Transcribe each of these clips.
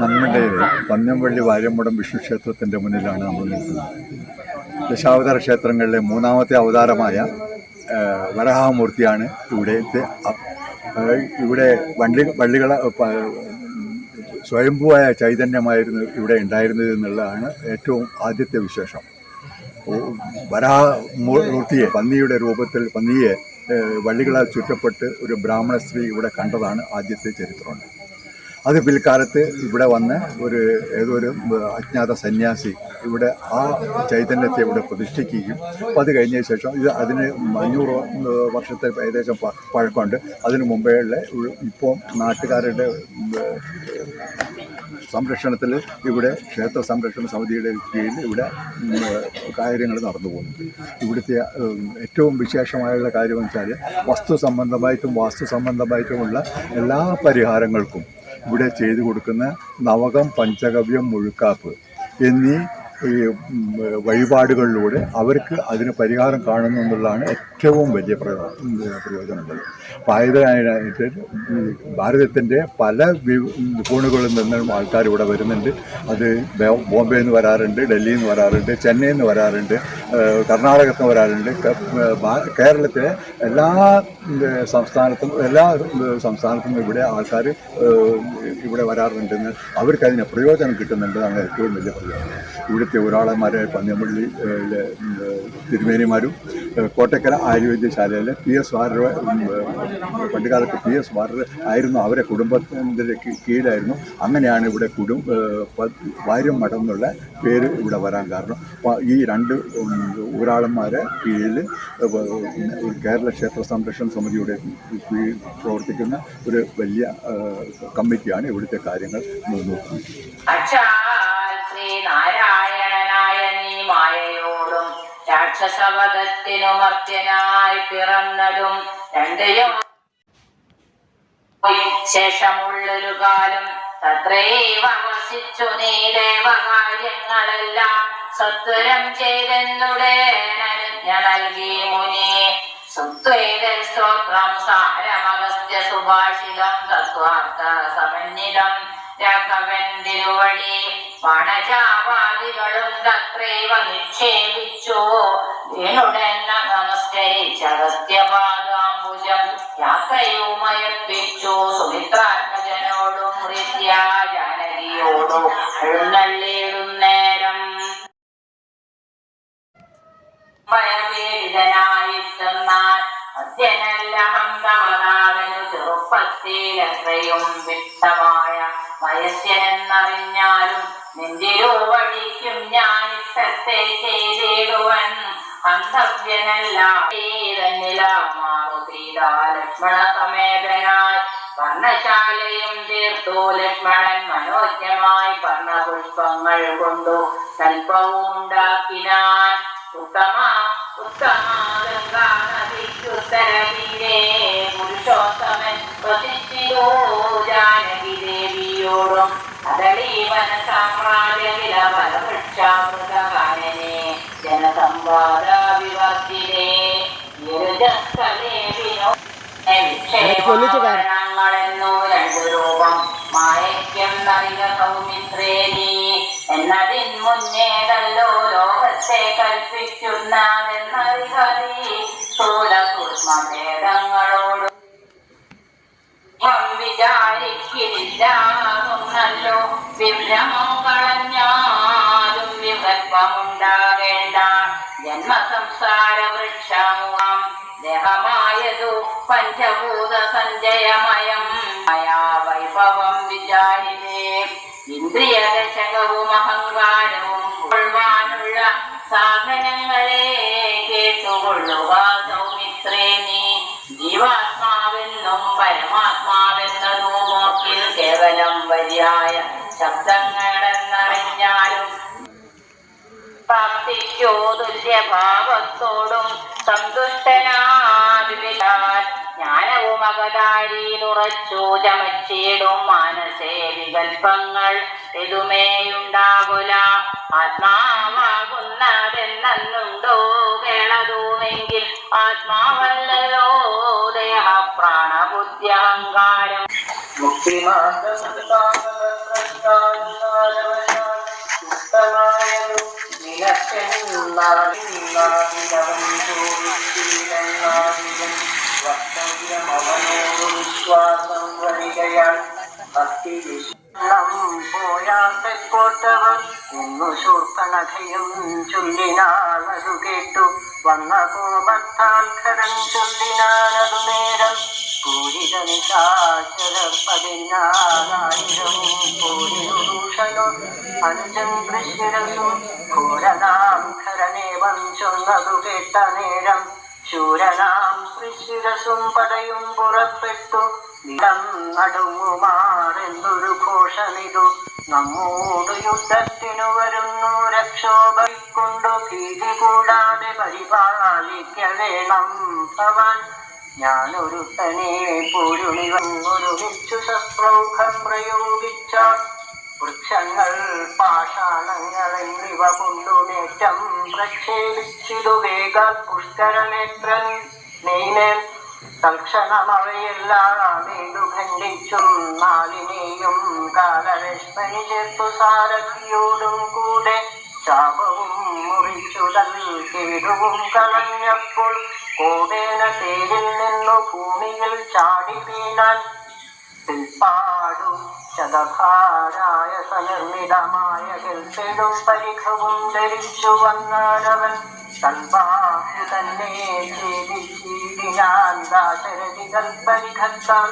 നന്മണ്ടയിൽ പന്നംവള്ളി വാര്യമ്പടം വിഷ്ണു ക്ഷേത്രത്തിന്റെ മുന്നിലാണ് നമ്മൾ നിൽക്കുന്നത്. ദശാവതാര ക്ഷേത്രങ്ങളിലെ മൂന്നാമത്തെ അവതാരമായ വരഹാമൂർത്തിയാണ് ഇവിടുത്തെ ഇവിടെ വള്ളി വള്ളികള സ്വയംഭുവായ ചൈതന്യമായിരുന്നു ഇവിടെ ഉണ്ടായിരുന്നത് എന്നുള്ളതാണ് ഏറ്റവും ആദ്യത്തെ വിശേഷം. വരാഹ മൂർത്തിയെ പന്നിയുടെ രൂപത്തിൽ പന്നിയെ വള്ളികളാൽ ചുറ്റപ്പെട്ട് ഒരു ബ്രാഹ്മണ സ്ത്രീ ഇവിടെ കണ്ടതാണ് ആദ്യത്തെ ചരിത്രമുണ്ട്. അത് പിൽക്കാലത്ത് ഇവിടെ വന്ന് ഒരു ഏതോ ഒരു അജ്ഞാത സന്യാസി ഇവിടെ ആ ചൈതന്യത്തെ ഇവിടെ പ്രതിഷ്ഠിക്കുകയും അപ്പം അത് കഴിഞ്ഞ ശേഷം ഇത് അതിന് അഞ്ഞൂറ് വർഷത്തെ ഏകദേശം പഴക്കമുണ്ട്. അതിന് മുമ്പേ ഉള്ള ഇപ്പോൾ നാട്ടുകാരുടെ സംരക്ഷണത്തിൽ ഇവിടെ ക്ഷേത്ര സംരക്ഷണ സമിതിയുടെ കീഴിൽ ഇവിടെ കാര്യങ്ങൾ നടന്നു പോകുന്നു ഇവിടുത്തെ ഏറ്റവും വിശേഷമായുള്ള കാര്യമെന്ന് വെച്ചാൽ വസ്തു സംബന്ധമായിട്ടും വാസ്തു സംബന്ധമായിട്ടുമുള്ള എല്ലാ പരിഹാരങ്ങൾക്കും ഇവിടെ ചെയ്തു കൊടുക്കുന്ന നവകം പഞ്ചഗവ്യം മുഴുക്കാപ്പ് എന്നീ ഈ വഴിപാടുകളിലൂടെ അവർക്ക് അതിന് പരിഹാരം കാണുന്നു എന്നുള്ളതാണ് ഏറ്റവും വലിയ പ്രയോജനമുള്ളത്. അപ്പം ഈ ഭാരതത്തിന്റെ പല കോണുകളിൽ നിന്നും ആൾക്കാർ ഇവിടെ വരുന്നുണ്ട്. അത് ബോംബെയിൽ നിന്ന് വരാറുണ്ട് ഡൽഹിയിൽ നിന്ന് വരാറുണ്ട് ചെന്നൈയിൽ നിന്ന് വരാറുണ്ട് കർണാടകത്ത് കർണാടകത്തിൽ നിന്ന് വരാറുണ്ട്. കേരളത്തിലെ എല്ലാ സംസ്ഥാനത്തും എല്ലാ സംസ്ഥാനത്തും ഇവിടെ ആൾക്കാർ ഇവിടെ വരാറുണ്ടെന്ന് അവർക്ക് പ്രയോജനം കിട്ടുന്നുണ്ടെന്നാണ് ഏറ്റവും വലിയ പ്രയോജനം. ഇവിടുത്തെ ഒരാളന്മാരെ പന്നിയമ്പള്ളി തിരുമേനിമാരും കോട്ടക്കര ആയുർവേദ്യശാലയിലെ പി എസ് വാരർ പണ്ടുകാലത്ത് പി എസ് വാരർ ആയിരുന്നു. അവരെ കുടുംബത്തിന്റെ കീഴിലായിരുന്നു. അങ്ങനെയാണ് ഇവിടെ കുടും വാര്യം മടന്നുള്ള പേര് ഇവിടെ വരാൻ കാരണം. ഈ രണ്ട് ഒരാളന്മാരെ കീഴിൽ കേരള ക്ഷേത്ര സംരക്ഷണ സമിതിയുടെ പ്രവർത്തിക്കുന്ന ഒരു വലിയ കമ്മിറ്റിയാണ് ഇവിടുത്തെ കാര്യങ്ങൾ നോക്കുന്നത് രാക്ഷസവധത്തിനു മർത്യനായി പിറന്നതും രണ്ടയോ ശേഷമുള്ളൊരു കാലം. തത്രൈവ വസിച്ചു നീ ദേവകാര്യങ്ങളെല്ലാം സത്വരം ചെയ്തെന്നുടേനനുജ്ഞ നൽകി മുനി. സുത്വേദ സ്തോത്രം സാരമഗസ്ത്യ സുഭാഷിതം തത്വാർത്ഥ സമന്വിതം രാഘവൻ തിരുവടി പണജാവാദികളും തത്രൈവ നിക്ഷേപിച്ചു. വീണുടൻ നമസ്കരിച്ചഗസ്ത്യപാദാംബുജം യാത്രയുമയപ്പിച്ചു. സുമിത്രാത്മജനോടും ഹൃദ്യ ജാനകിയോടും എഴുന്നള്ളിയിടുന്നേരം ഭയപീഡിതനായിട്ടെന്നാൽ അദ്യനല്ലഹം തവതാകനു ചെറുപ്പത്തിലെത്രയും വിട്ടമായ വയസ്യനെന്നറിഞ്ഞാലും നിന്തിരോ വഴിക്കും ഞാൻ ഇഷ്ടത്തെ ചെയ്തിടുവൻ. ലക്ഷ്മണ സമേതനായി. വർണശാലയും തീർത്തു ലക്ഷ്മണൻ മനോജ്ഞമായി വർണപുഷ്പങ്ങൾ കൊണ്ടു കൽപ്പവും ഉണ്ടാക്കിനാൻ. ഉത്തമ ഉത്തമ ഗംഗാ പുരുഷോത്തമൻ ജാനകി ദേവിയോടും. അതളീവന ഫലവൃക്ഷാമൃതകാനനെ വിനോ വിക്ഷേപങ്ങളെന്നു രണ്ടു രൂപം മായയ്ക്കും നറിക സൗമിത്രേരി എന്നതിൻ മുന്നേതല്ലോ ലോകത്തെ കൽപ്പിക്കുന്നതെന്നറികതി സ്ഥൂല സൂക്ഷ്മഭേദങ്ങളോട് വിചാരിക്കില്ലാകുന്നല്ലോ വിഭ്രമം ജന്മസംസാര വൃക്ഷമുഖം ദേഹമായതു പഞ്ചഭൂത സഞ്ജയമയം മയാ വൈഭവം വിചാരിതേ ഇന്ദ്രിയദശകവും അഹങ്കാരവും കൊള്ളുവാനുള്ള സാധനങ്ങളെ കേട്ടുകൊള്ളുക സൗമിത്രേ നീ. ജീവാത്മാവെന്നും പരമാത്മാവെന്നതും നോക്കിൽ കേവലം വരിയായ ശബ്ദങ്ങളെന്നറിഞ്ഞാലും പ്രാപ്തിക്കോ തുല്യഭാവത്തോടും ജ്ഞാനവും അകതാരിയിലുറച്ചു ചമച്ചിടും മാനസേ വികൽപ്പങ്ങൾ എതുമേയുണ്ടാകുല. ആത്മാവാകുന്നതെന്നുണ്ടോ കേളതുമെങ്കിൽ ആത്മാവല്ലല്ലോ ദേഹ പ്രാണബുദ്ധ്യഹങ്കാരം ഭക്തി പോയാത്തപ്പോട്ടവർ എന്നു ശൂർപ്പണഖയും ചൊല്ലിനാളതു കേട്ടു. വന്ന കോപത്താൽ കരം ചൊല്ലിനാനതു നേരം. പൂരിത നിശാചരർ പതിനാലായിരം പൂരിരുഷനോ അനുജൻ കൃഷ്ണരസും ഘോരനാം ഖരനേവം ചൊന്നതു കേട്ട നേരം. ശൂരനാം കൃഷ്ണരസും പടയും പുറപ്പെട്ടു. നിലം നടുങ്ങുമാറെന്നൊരു ഘോഷമിതു. നമ്മോട് യുദ്ധത്തിനു വരുന്നു രക്ഷോഭിക്കൊണ്ടു ഭീതി കൂടാതെ പരിപാലിക്ക വേണം ഭവാൻ. ഞാനൊരുത്തനെ പോരുണിവൊരുമിച്ചു ശസ്ത്രൗഖം പ്രയോഗിച്ച വൃക്ഷങ്ങൾ പാഷാണങ്ങൾ എന്നിവ കൊണ്ടുനേറ്റം പ്രക്ഷേപിച്ചിതു വേഗ പുഷ്കരനേത്രൻ നെയ്മേൽ തൽക്ഷണം അവയെല്ലാം ഏതു ഖണ്ഡിച്ചും കാലരശ്മനി ചേർത്തു സാരഥിയോടും കൂടെ ശാപവും കളഞ്ഞപ്പോൾ കോടേന തേരിൽ നിന്നു ഭൂമിയിൽ ചാടി വീണാൻ ശതഭാരായ സനിർമ്മിതമായ കെൽപ്പെടും പരിഖവും ധരിച്ചു വന്നാലവൻ കൽവാഹു തന്നെ ഛേദിച്ചിടിനാൻ ദാശരഥികൾ പരിഖത്താൽ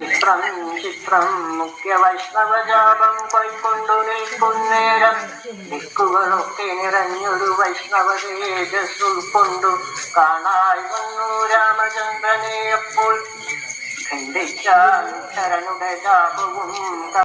ചിത്രം ചിത്രം മുഖ്യ വൈഷ്ണവജാപം കൈക്കൊണ്ടു നിൽക്കുന്നേരം ദിക്കുകളൊക്കെ നിറഞ്ഞൊരു വൈഷ്ണവ തേജസ് ഉൾക്കൊണ്ടു കാണായി വന്നു രാമചന്ദ്രനെ അപ്പോൾ. ഖണ്ഡിച്ചാൽ ശരണുടെ ശാപവും